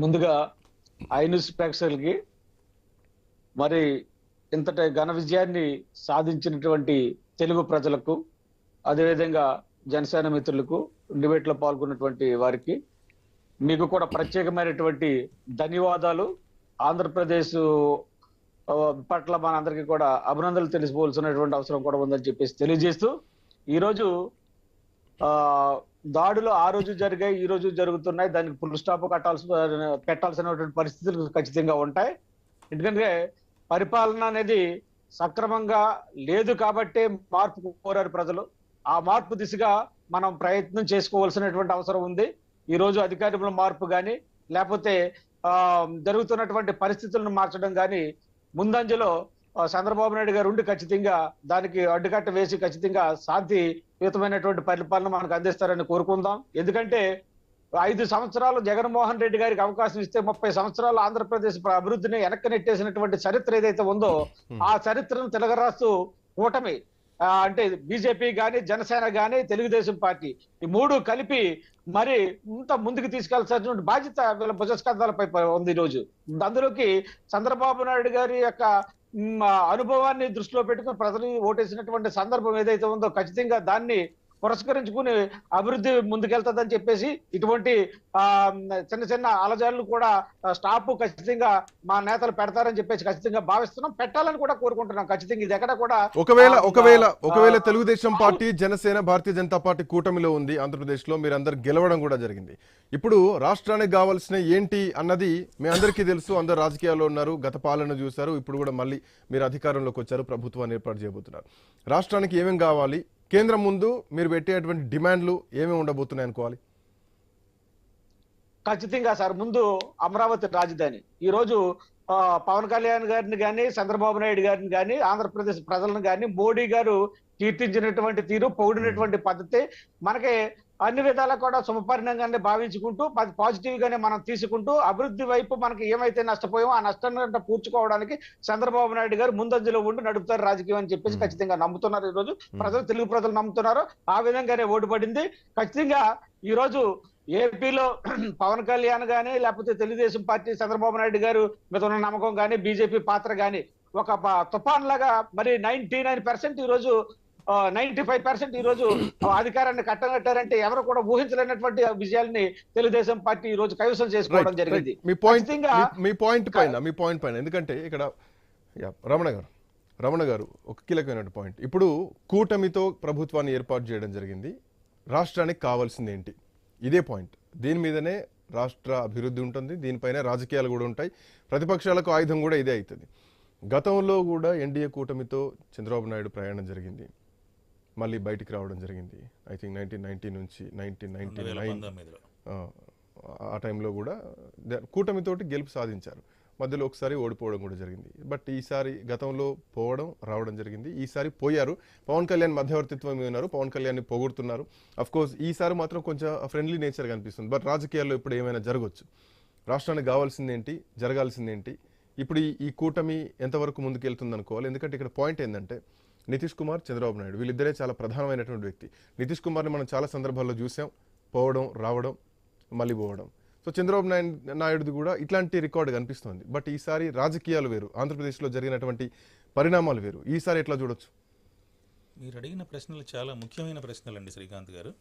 ముందుగా I news ప్రేక్షకులకి మరి ఇంతటి ఘన విజయాన్ని సాధించినటువంటి తెలుగు ప్రజలకు అదేవిధంగా జనసేన మిత్రులకు డిబేట్లో పాల్గొన్నటువంటి వారికి మీకు కూడా ప్రత్యేకమైనటువంటి ధన్యవాదాలు. ఆంధ్రప్రదేశ్ పట్ల మనందరికీ కూడా అభినందనలు తెలిసిపోవాల్సినటువంటి అవసరం కూడా ఉందని చెప్పేసి తెలియజేస్తూ ఈరోజు దాడులు ఆ రోజు జరిగాయి ఈ రోజు జరుగుతున్నాయి. దానికి ఫుల్ స్టాప్ కట్టాల్సి పెట్టాల్సినటువంటి పరిస్థితులు ఖచ్చితంగా ఉంటాయి. ఎందుకంటే పరిపాలన అనేది సక్రమంగా లేదు కాబట్టే మార్పు కోరారు ప్రజలు. ఆ మార్పు దిశగా మనం ప్రయత్నం చేసుకోవాల్సినటువంటి అవసరం ఉంది. ఈ రోజు అధికారంలో మార్పు కానీ లేకపోతే ఆ జరుగుతున్నటువంటి పరిస్థితులను మార్చడం కానీ ముందంజలో చంద్రబాబు నాయుడు గారు ఉండి ఖచ్చితంగా దానికి అడ్డుకట్ట వేసి ఖచ్చితంగా శాంతియుతమైనటువంటి పరిపాలన మనకు అందిస్తారని కోరుకుందాం. ఎందుకంటే ఐదు సంవత్సరాలు జగన్మోహన్ రెడ్డి గారికి అవకాశం ఇస్తే ముప్పై సంవత్సరాలు ఆంధ్రప్రదేశ్ ప్ర- అభివృద్ధిని వెనక్కి నెట్టేసినటువంటి చరిత్ర ఏదైతే ఉందో ఆ చరిత్రను తిలగరాస్తూ కూటమి అంటే బీజేపీ గాని జనసేన గాని తెలుగుదేశం పార్టీ ఈ మూడు కలిపి మరి ఇంత ముందుకు తీసుకెళ్ళాల్సినటువంటి బాధ్యత వీళ్ళ భుజస్కంధాలపై ఉంది ఈ రోజు అందులోకి చంద్రబాబు నాయుడు గారి యొక్క అనుభవాన్ని దృష్టిలో పెట్టుకుని ప్రజలు ఓటేసినటువంటి సందర్భం ఏదైతే ఉందో ఖచ్చితంగా దాన్ని పురస్కరించుకుని అభివృద్ధి ముందుకెళ్తుందని చెప్పేసి ఇటువంటి ఆ చిన్న చిన్న అలజడులు కూడా స్టాప్ ఖచ్చితంగా మా నేతలు పెడతారని చెప్పేసి ఖచ్చితంగా భావిస్తున్నాం. పెట్టాలని కూడా కోరుకుంటున్నాం. ఖచ్చితంగా ఇది ఎక్కడ కూడా ఒకవేళ ఒకవేళ ఒకవేళ తెలుగుదేశం పార్టీ జనసేన భారతీయ జనతా పార్టీ కూటమిలో ఉంది ఆంధ్రప్రదేశ్లో మీరు అందరు గెలవడం కూడా జరిగింది. ఇప్పుడు రాష్ట్రానికి కావాల్సిన ఏంటి అన్నది మీ అందరికీ తెలుసు. అందరు రాజకీయాల్లో ఉన్నారు. గత పాలన చూశారు. ఇప్పుడు కూడా మళ్ళీ మీరు అధికారంలోకి వచ్చారు. ప్రభుత్వాన్ని ఏర్పాటు చేయబోతున్నారు. రాష్ట్రానికి ఏమేం కావాలి? కేంద్రం ముందు మీరు పెట్టేటువంటి డిమాండ్లు ఏమేమి ఉండబోతున్నాయి అనుకోవాలి? ఖచ్చితంగా సార్. ముందు అమరావతి రాజధాని. ఈరోజు పవన్ కళ్యాణ్ గారిని కానీ చంద్రబాబు నాయుడు గారిని కానీ ఆంధ్రప్రదేశ్ ప్రజలను కానీ మోడీ గారు కీర్తించినటువంటి తీరు పొగిడినటువంటి పద్ధతి మనకి అన్ని విధాలా కూడా శుభపరిణంగానే భావించుకుంటూ పాజిటివ్ గానే మనం తీసుకుంటూ అభివృద్ధి వైపు మనకి ఏమైతే నష్టపోయామో ఆ నష్టాన్ని పూడ్చుకోవడానికి చంద్రబాబు నాయుడు గారు ముందంజలో ఉండి నడుపుతారు రాజకీయం అని చెప్పేసి. ఖచ్చితంగా నమ్ముతున్నారు ఈ రోజు ప్రజలు తెలుగు ప్రజలు నమ్ముతున్నారు. ఆ విధంగానే ఓటు పడింది. ఖచ్చితంగా ఈ రోజు ఏపీలో పవన్ కళ్యాణ్ గానీ లేకపోతే తెలుగుదేశం పార్టీ చంద్రబాబు నాయుడు గారు మీద ఉన్న నమ్మకం గానీ బీజేపీ పాత్ర గానీ ఒక తుఫాన్ లాగా మరి నైన్టీ నైన్ పర్సెంట్ ఈ రోజు నైన్టీ ఫైవ్ పర్సెంట్ ఈ రోజు అధికారాన్ని కట్టగట్టారంటే ఎవరు కూడా ఊహించలేనటువంటి విజయాల్ని తెలుగుదేశం పార్టీ ఈ రోజు కైవసం చేసుకోవడం జరిగింది. మీ పాయింట్ మీ- పాయింట్ పైన మీ పాయింట్ పైన. ఎందుకంటే ఇక్కడ రమణ గారు రమణ గారు ఒక కీలకమైన పాయింట్ ఇప్పుడు కూటమితో ప్రభుత్వాన్ని ఏర్పాటు చేయడం జరిగింది. రాష్ట్రానికి కావాల్సింది ఏంటి? ఇదే పాయింట్ దీని మీదనే రాష్ట్ర అభివృద్ధి ఉంటుంది. దీనిపైనే రాజకీయాలు కూడా ఉంటాయి. ప్రతిపక్షాలకు ఆయుధం కూడా ఇదే అవుతుంది. గతంలో కూడా ఎన్డీఏ కూటమితో చంద్రబాబు నాయుడు ప్రయాణం జరిగింది. మళ్ళీ బయటికి రావడం జరిగింది. ఐ థింక్ నైన్టీన్ నైన్టీ నుంచి నైన్టీన్ నైన్టీ నైన్ ఆ, టైంలో కూడా కూటమితోటి గెలుపు సాధించారు. మధ్యలో ఒకసారి ఓడిపోవడం కూడా జరిగింది. బట్ ఈసారి గతంలో పోవడం రావడం జరిగింది. ఈసారి పోయారు. పవన్ కళ్యాణ్ మధ్యవర్తిత్వం ఉన్నారు. పవన్ కళ్యాణ్ని పొగుడుతున్నారు. కోర్స్ ఈసారి మాత్రం కొంచెం ఫ్రెండ్లీ నేచర్ కనిపిస్తుంది. బట్ రాజకీయాల్లో ఇప్పుడు ఏమైనా జరగవచ్చు రాష్ట్రానికి కావాల్సింది ఏంటి? జరగాల్సింది ఏంటి? ఇప్పుడు ఈ- కూటమి ఎంతవరకు ముందుకెళ్తుంది అనుకోవాలి ఎందుకంటే ఇక్కడ పాయింట్ ఏంటంటే నితీష్ కుమార్ చంద్రబాబు నాయుడు. వీళ్ళిద్దరే చాలా ప్రధానమైనటువంటి వ్యక్తి. నితీష్ కుమార్ని మనం చాలా సందర్భాల్లో చూసాం. పోవడం రావడం మళ్ళీ పోవడం. సో చంద్రబాబు నాయుడు నాయుడుది కూడా ఇట్లాంటి రికార్డు కనిపిస్తోంది. బట్ ఈసారి రాజకీయాలు వేరు. ఆంధ్రప్రదేశ్లో జరిగినటువంటి పరిణామాలు వేరు. ఈసారి ఎట్లా చూడొచ్చు? మీరు అడిగిన ప్రశ్నలు చాలా ముఖ్యమైన ప్రశ్నలు అండి శ్రీకాంత్ గారు.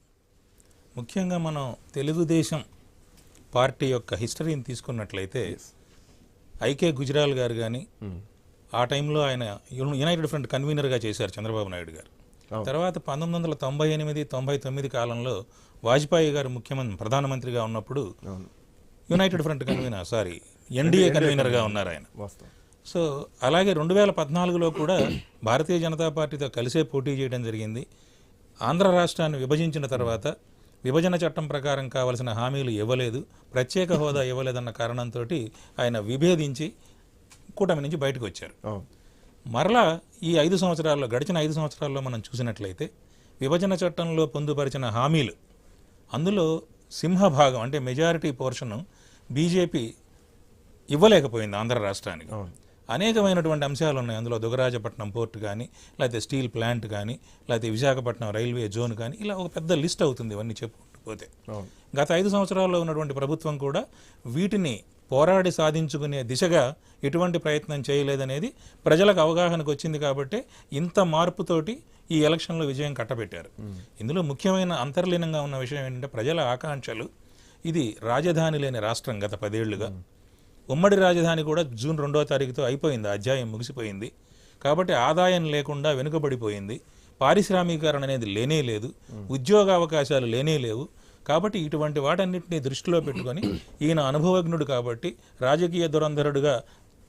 ముఖ్యంగా మనం తెలుగుదేశం పార్టీ యొక్క హిస్టరీని తీసుకున్నట్లయితే ఐకే గుజరాల్ గారు కానీ ఆ టైంలో ఆయన యున- యునైటెడ్ ఫ్రంట్ కన్వీనర్గా చేశారు చంద్రబాబు నాయుడు గారు. తర్వాత పంతొమ్మిది వందల తొంభై ఎనిమిది తొంభై తొమ్మిది కాలంలో వాజ్పేయి గారు ముఖ్యమంత్రి ప్రధానమంత్రిగా ఉన్నప్పుడు United Front convener sorry NDA కన్వీనర్గా ఉన్నారు ఆయన. సో అలాగే రెండు వేల పద్నాలుగులో కూడా భారతీయ జనతా పార్టీతో కలిసే పోటీ చేయడం జరిగింది. ఆంధ్ర రాష్ట్రాన్ని విభజించిన తర్వాత విభజన చట్టం ప్రకారం కావలసిన హామీలు ఇవ్వలేదు ప్రత్యేక హోదా ఇవ్వలేదన్న కారణంతో ఆయన విభేదించి కూటమి నుంచి బయటకు వచ్చారు. మరలా ఈ ఐదు సంవత్సరాల్లో గడిచిన ఐదు సంవత్సరాల్లో మనం చూసినట్లయితే విభజన చట్టంలో పొందుపరిచిన హామీలు అందులో సింహభాగం అంటే మెజారిటీ పోర్షను బీజేపీ ఇవ్వలేకపోయింది ఆంధ్ర రాష్ట్రానికి. అనేకమైనటువంటి అంశాలు ఉన్నాయి. అందులో దుగరాజపట్నం పోర్ట్ కానీ లేకపోతే స్టీల్ ప్లాంట్ కానీ లేకపోతే విశాఖపట్నం రైల్వే జోన్ కానీ ఇలా ఒక పెద్ద లిస్ట్ అవుతుంది ఇవన్నీ చెప్పుకుంటూ అవును గత ఐదు సంవత్సరాల్లో ఉన్నటువంటి ప్రభుత్వం కూడా వీటిని పోరాడి సాధించుకునే దిశగా ఎటువంటి ప్రయత్నం చేయలేదనేది ప్రజలకు అవగాహనకు వచ్చింది కాబట్టి ఇంత మార్పుతోటి ఈ ఎలక్షన్లో విజయం కట్టబెట్టారు. ఇందులో ముఖ్యమైన అంతర్లీనంగా ఉన్న విషయం ఏంటంటే ప్రజల ఆకాంక్షలు. ఇది రాజధాని లేని రాష్ట్రం గత పదేళ్ళుగా. ఉమ్మడి రాజధాని కూడా జూన్ రెండో తారీఖుతో అయిపోయింది అధ్యాయం ముగిసిపోయింది. కాబట్టి ఆదాయం లేకుండా వెనుకబడిపోయింది. పారిశ్రామీకరణ అనేది లేనే లేదు. ఉద్యోగ అవకాశాలు లేనే లేవు. కాబట్టి ఇటువంటి వాటన్నిటిని దృష్టిలో పెట్టుకొని ఈయన అనుభవజ్ఞుడు కాబట్టి రాజకీయ దురంధరుడుగా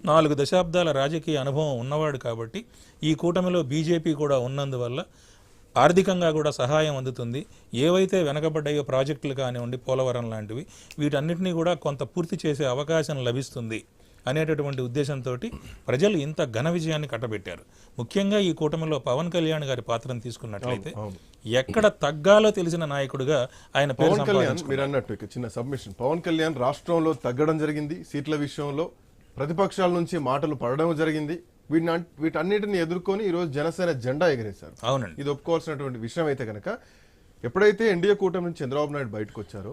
నాలుగు దశాబ్దాల రాజకీయ అనుభవం ఉన్నవాడు కాబట్టి ఈ కూటమిలో బీజేపీ కూడా ఉన్నందువల్ల ఆర్థికంగా కూడా సహాయం అందుతుంది. ఏవైతే వెనకబడ్డాయో ప్రాజెక్టులు కానివ్వండి పోలవరం లాంటివి వీటన్నిటినీ కూడా కొంత పూర్తి చేసే అవకాశం లభిస్తుంది. అనేటటువంటి ఉద్దేశంతో ప్రజలు ఇంత ఘన విజయాన్ని కట్టబెట్టారు. ముఖ్యంగా ఈ కూటమిలో పవన్ కళ్యాణ్ గారి పాత్రను తీసుకున్నట్లయితే. ఎక్కడ తగ్గాలో తెలిసిన నాయకుడిగా ఆయన పవన్ కళ్యాణ్ మీరు అన్నట్టు చిన్న సబ్మిషన్. పవన్ కళ్యాణ్ రాష్ట్రంలో తగ్గడం జరిగింది సీట్ల విషయంలో ప్రతిపక్షాల నుంచి మాటలు పడడం జరిగింది. వీటిని వీటన్నిటిని ఎదుర్కొని ఈరోజు జనసేన జెండా ఎగరేశారు. అవునండి. ఇది ఒప్పుకోవాల్సినటువంటి విషయం అయితే కనుక ఎప్పుడైతే ఎన్డీఏ కూటమి నుంచి చంద్రబాబు నాయుడు బయటకు వచ్చారో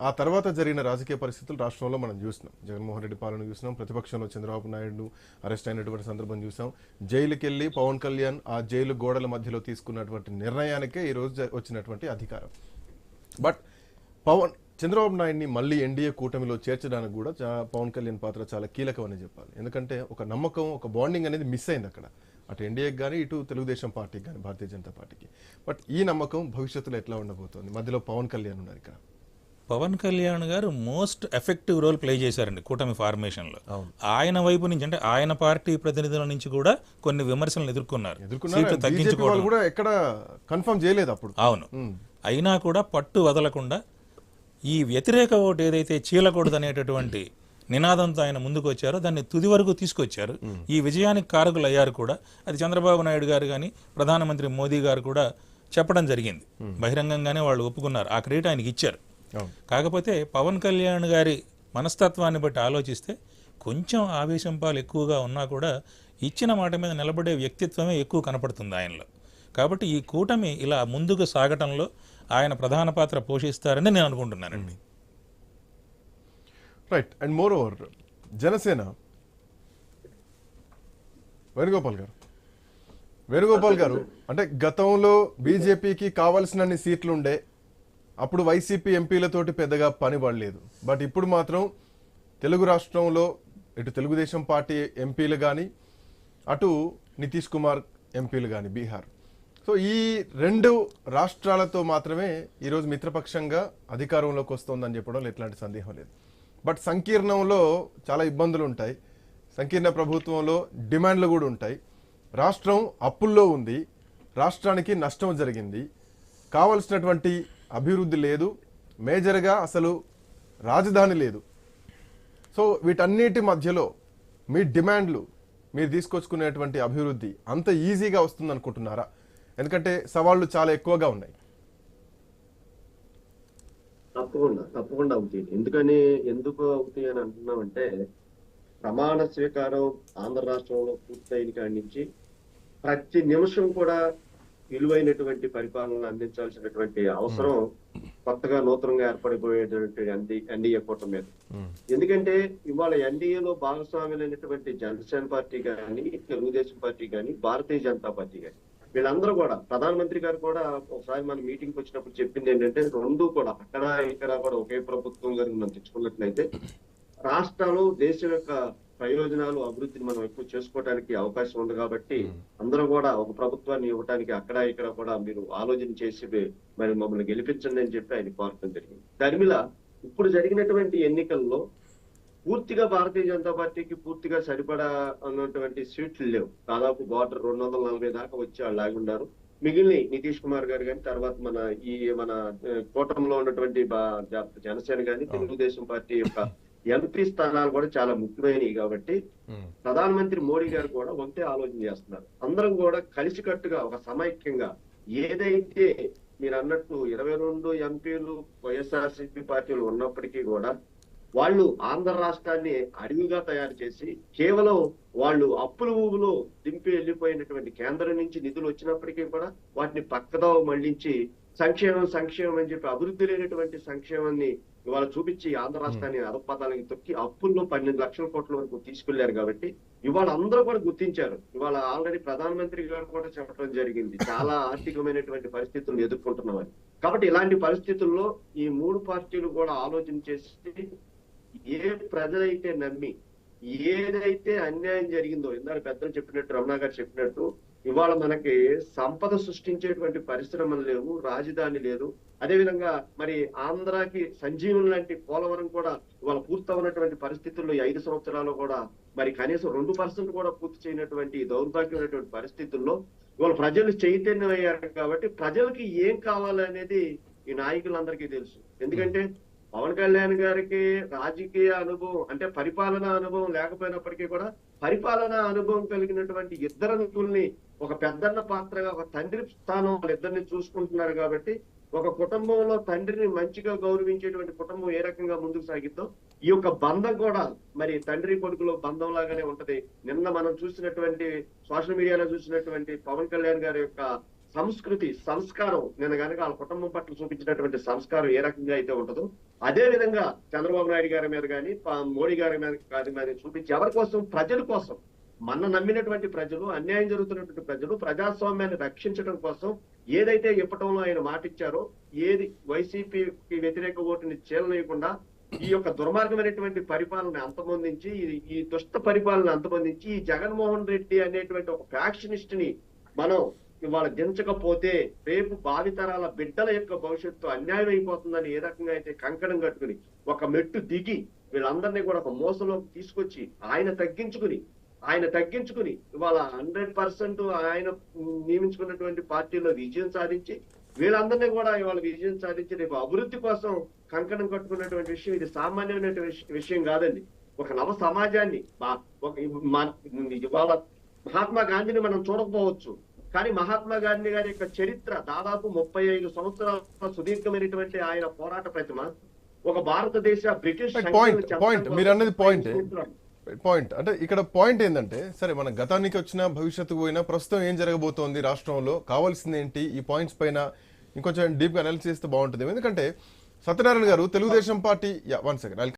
ఆ తర్వాత జరిగిన రాజకీయ పరిస్థితులు రాష్ట్రంలో మనం చూసినాం. జగన్మోహన్ రెడ్డి పాలన చూసినాం. ప్రతిపక్షంలో చంద్రబాబు నాయుడు అరెస్ట్ అయినటువంటి సందర్భం చూసాం. జైలుకి వెళ్ళి పవన్ కళ్యాణ్ ఆ జైలు గోడల మధ్యలో తీసుకున్నటువంటి నిర్ణయానికే ఈ రోజు వచ్చినటువంటి అధికారం. బట్ పవన్ చంద్రబాబు నాయుడిని మళ్ళీ ఎన్డీఏ కూటమిలో చేర్చడానికి కూడా చా- పవన్ కళ్యాణ్ పాత్ర చాలా కీలకమని చెప్పాలి. ఎందుకంటే ఒక నమ్మకం ఒక బాండింగ్ అనేది మిస్ అయింది అక్కడ. అటు ఎన్డీఏకి కానీ ఇటు తెలుగుదేశం పార్టీకి కానీ భారతీయ జనతా పార్టీకి. బట్ ఈ నమ్మకం భవిష్యత్తులో ఎట్లా ఉండబోతోంది? మధ్యలో పవన్ కళ్యాణ్ ఉన్నారు ఇక్కడ. పవన్ కళ్యాణ్ గారు మోస్ట్ ఎఫెక్టివ్ రోల్ ప్లే చేశారండి కూటమి ఫార్మేషన్లో. ఆయన వైపు నుంచి అంటే ఆయన పార్టీ ప్రతినిధుల నుంచి కూడా కొన్ని విమర్శలను ఎదుర్కొన్నారు. సీట్లు తగ్గించుకోవడం. కూడా ఎక్కడ కన్ఫర్మ్ చేయలేదు అప్పుడు. అవును. అయినా కూడా పట్టు వదలకుండా ఈ వ్యతిరేక ఓటు ఏదైతే చీలకూడదు అనేటటువంటి నినాదంతో ఆయన ముందుకు వచ్చారో దాన్ని తుది వరకు తీసుకొచ్చారు. ఈ విజయానికి కారకులు అయ్యారు కూడా. అది చంద్రబాబు నాయుడు గారు కానీ ప్రధానమంత్రి మోదీ గారు కూడా చెప్పడం జరిగింది. బహిరంగంగానే వాళ్ళు ఒప్పుకున్నారు. ఆ క్రెడిట్ ఆయనకి ఇచ్చారు. కాకపోతే పవన్ కళ్యాణ్ గారి మనస్తత్వాన్ని బట్టి ఆలోచిస్తే కొంచెం ఆవేశం పాలు ఎక్కువగా ఉన్నా కూడా ఇచ్చిన మాట మీద నిలబడే వ్యక్తిత్వమే ఎక్కువ కనపడుతుంది ఆయనలో. కాబట్టి ఈ కూటమి ఇలా ముందుకు సాగటంలో ఆయన ప్రధాన పాత్ర పోషిస్తారని నేను అనుకుంటున్నానండి. Right and moreover Janasena Venugopal garu. Venugopal garu అంటే గతంలో బీజేపీకి కావాల్సినన్ని సీట్లు ఉండే అప్పుడు వైసీపీ ఎంపీలతోటి పెద్దగా పని పడలేదు బట్ ఇప్పుడు మాత్రం తెలుగు రాష్ట్రంలో ఇటు తెలుగుదేశం పార్టీ ఎంపీలు కానీ అటు నితీష్ కుమార్ ఎంపీలు కానీ బీహార్. సో ఈ రెండు రాష్ట్రాలతో మాత్రమే ఈరోజు మిత్రపక్షంగా అధికారంలోకి వస్తోందని చెప్పడంలో ఎట్లాంటి సందేహం లేదు. బట్ సంకీర్ణంలో చాలా ఇబ్బందులు ఉంటాయి. సంకీర్ణ ప్రభుత్వంలో డిమాండ్లు కూడా ఉంటాయి. రాష్ట్రం అప్పుల్లో ఉంది. రాష్ట్రానికి నష్టం జరిగింది. కావలసినటువంటి అభివృద్ధి లేదు. మేజర్గా అసలు రాజధాని లేదు. సో వీటన్నిటి మధ్యలో మీ డిమాండ్లు మీరు తీసుకొచ్చుకునేటువంటి అభివృద్ధి అంత ఈజీగా వస్తుంది అనుకుంటున్నారా ఎందుకంటే సవాళ్ళు చాలా ఎక్కువగా ఉన్నాయి. తప్పకుండా తప్పకుండా అవుతాయి. ఎందుకని ఎందుకు అవుతాయి అని అంటున్నామంటే ప్రమాణ స్వీకారం ఆంధ్ర రాష్ట్రంలో పూర్తయిన కాడి నుంచి ప్రతి నిమిషం కూడా విలువైనటువంటి పరిపాలన అందించాల్సినటువంటి అవసరం కొత్తగా నూతనంగా ఏర్పడిపోయేటువంటి ఎన్డీ ఎన్డీఏ కూటమి మీద. ఎందుకంటే ఇవాళ ఎన్డీఏలో భాగస్వాములైనటువంటి జనసేన పార్టీ కానీ తెలుగుదేశం పార్టీ కానీ భారతీయ జనతా పార్టీ కానీ వీళ్ళందరూ కూడా ప్రధానమంత్రి గారు కూడా ఒకసారి మన మీటింగ్ వచ్చినప్పుడు చెప్పింది ఏంటంటే రెండు కూడా అక్కడ ఇక్కడ కూడా ఒకే ప్రభుత్వం గారు మనం తెచ్చుకున్నట్లయితే రాష్ట్రాలు దేశం యొక్క ప్రయోజనాలు అభివృద్ధిని మనం ఎక్కువ చేసుకోవడానికి అవకాశం ఉంది కాబట్టి అందరూ కూడా ఒక ప్రభుత్వాన్ని ఇవ్వడానికి అక్కడ ఇక్కడ కూడా మీరు ఆలోచన చేసి మరి మమ్మల్ని గెలిపించండి అని చెప్పి ఆయన కోరటం జరిగింది. దరిమిల ఇప్పుడు జరిగినటువంటి ఎన్నికల్లో పూర్తిగా భారతీయ జనతా పార్టీకి పూర్తిగా సరిపడా అన్నటువంటి సీట్లు లేవు. దాదాపు బార్డర్ రెండు వందల నలభై దాకా వచ్చి వాళ్ళు ఆగుండారు మిగిలిన నితీష్ కుమార్ గారు కానీ తర్వాత మన ఈ మన కూటమిలో ఉన్నటువంటి జనసేన కానీ తెలుగుదేశం పార్టీ యొక్క ఎంపీ స్థానాలు కూడా చాలా ముఖ్యమైనవి కాబట్టి ప్రధానమంత్రి మోడీ గారు కూడా ఒకటే ఆలోచన చేస్తున్నారు. అందరం కూడా కలిసికట్టుగా ఒక సమైక్యంగా ఏదైతే మీరు అన్నట్టు ఇరవై రెండు ఎంపీలు వైఎస్ఆర్సీపీ పార్టీలు ఉన్నప్పటికీ కూడా వాళ్ళు ఆంధ్ర రాష్ట్రాన్ని అడవిగా తయారు చేసి కేవలం వాళ్ళు అప్పుల ఊబులో దింపి వెళ్ళిపోయినటువంటి కేంద్రం నుంచి నిధులు వచ్చినప్పటికీ కూడా వాటిని పక్కదో మళ్ళించి సంక్షేమం సంక్షేమం అని చెప్పి అభివృద్ధి లేనటువంటి సంక్షేమాన్ని ఇవాళ చూపించి ఆంధ్ర రాష్ట్రాన్ని అధపతాలకి తొక్కి అప్పుల్లో పన్నెండు లక్షల కోట్ల వరకు తీసుకెళ్ళారు కాబట్టి ఇవాళ అందరూ కూడా గుర్తించారు. ఇవాళ ఆల్రెడీ ప్రధానమంత్రి గారు కూడా చెప్పడం జరిగింది. చాలా ఆర్థికమైనటువంటి పరిస్థితులను ఎదుర్కొంటున్నామని కాబట్టి ఇలాంటి పరిస్థితుల్లో ఈ మూడు పార్టీలు కూడా ఆలోచన చేసి ఏ ప్రజలైతే నమ్మి ఏదైతే అన్యాయం జరిగిందో ఇందాక పెద్దలు చెప్పినట్టు రమణ గారు చెప్పినట్టు ఇవాళ మనకి సంపద సృష్టించేటువంటి పరిశ్రమలు లేవు రాజధాని లేదు అదేవిధంగా మరి ఆంధ్రాకి సంజీవన్ లాంటి పోలవరం కూడా ఇవాళ పూర్తవునటువంటి పరిస్థితుల్లో ఈ ఐదు సంవత్సరాలు కూడా మరి కనీసం రెండు పర్సెంట్ కూడా పూర్తి చేయనటువంటి దౌర్భాగ్యమైనటువంటి పరిస్థితుల్లో ఇవాళ ప్రజలు చైతన్యం అయ్యారు కాబట్టి ప్రజలకి ఏం కావాలనేది ఈ నాయకులందరికీ తెలుసు. ఎందుకంటే పవన్ కళ్యాణ్ గారికి రాజకీయ అనుభవం అంటే పరిపాలనా అనుభవం లేకపోయినప్పటికీ కూడా పరిపాలనా అనుభవం కలిగినటువంటి ఇద్దరు వ్యక్తుల్ని ఒక పెద్దన్న పాత్రగా ఒక తండ్రి స్థానం వాళ్ళిద్దరిని చూసుకుంటున్నారు కాబట్టి ఒక కుటుంబంలో తండ్రిని మంచిగా గౌరవించేటువంటి కుటుంబం ఏ రకంగా ముందుకు సాగిద్దో ఈ యొక్క బంధం కూడా మరి తండ్రి కొడుకులో బంధం లాగానే ఉంటది. నిన్న మనం చూసినటువంటి సోషల్ మీడియాలో చూసినటువంటి పవన్ కళ్యాణ్ గారి యొక్క సంస్కృతి సంస్కారం నేను కనుక వాళ్ళ కుటుంబం పట్ల చూపించినటువంటి సంస్కారం ఏ రకంగా అయితే ఉంటుందో అదే విధంగా చంద్రబాబు నాయుడు గారి మీద కానీ మోడీ గారి మీద కానీ మరి చూపించి ఎవరి కోసం? ప్రజల కోసం. మన నమ్మినటువంటి ప్రజలు అన్యాయం జరుగుతున్నటువంటి ప్రజలు ప్రజాస్వామ్యాన్ని రక్షించడం కోసం ఏదైతే ఇప్పటంలో ఆయన మాటిచ్చారో ఏది వైసీపీకి వ్యతిరేక ఓటుని చీలనేయకుండా ఈ యొక్క దుర్మార్గమైనటువంటి పరిపాలన అంతమొందించి ఈ- ఈ దుష్ట పరిపాలన అంతమొందించి ఈ జగన్మోహన్ రెడ్డి అనేటువంటి ఒక ఫ్యాక్షనిస్ట్ని మనం ఇవాళ దించకపోతే రేపు భావితరాల బిడ్డల యొక్క భవిష్యత్తు అన్యాయం అయిపోతుందని ఏ రకంగా అయితే కంకణం కట్టుకుని ఒక మెట్టు దిగి వీళ్ళందరినీ కూడా ఒక మోసలోకి తీసుకొచ్చి ఆయన తగ్గించుకుని ఆయన తగ్గించుకుని ఇవాళ హండ్రెడ్ పర్సెంట్ ఆయన నియమించుకున్నటువంటి పార్టీలో విజయం సాధించి వీళ్ళందరినీ కూడా ఇవాళ విజయం సాధించి రేపు అభివృద్ధి కోసం కంకణం కట్టుకున్నటువంటి విషయం ఇది సామాన్యమైన విష- విషయం కాదండి ఒక నవ సమాజాన్ని ఇవాళ మహాత్మా గాంధీని మనం చూడకపోవచ్చు కానీ మహాత్మా గాంధీ గారి యొక్క చరిత్ర దాదాపు ముప్పై ఐదు సంవత్సరాల సుదీర్ఘమైనటువంటి ఆయన పోరాట ప్రతిమ ఒక భారతదేశ బ్రిటిష్ point. కోసం మీరు అన్నది point. పాయింట్. అంటే ఇక్కడ పాయింట్ ఏంటంటే సరే మన గతానికి వచ్చిన భవిష్యత్తుకు పోయినా ప్రస్తుతం ఏం జరగబోతోంది రాష్ట్రంలో కావాల్సింది ఏంటి ఈ పాయింట్స్ పైన ఇంకొంచెం డీప్గా అనాలిసిస్ చేస్తే బాగుంటుంది. ఎందుకంటే సత్యనారాయణ గారు తెలుగుదేశం పార్టీ వన్ సెకండ్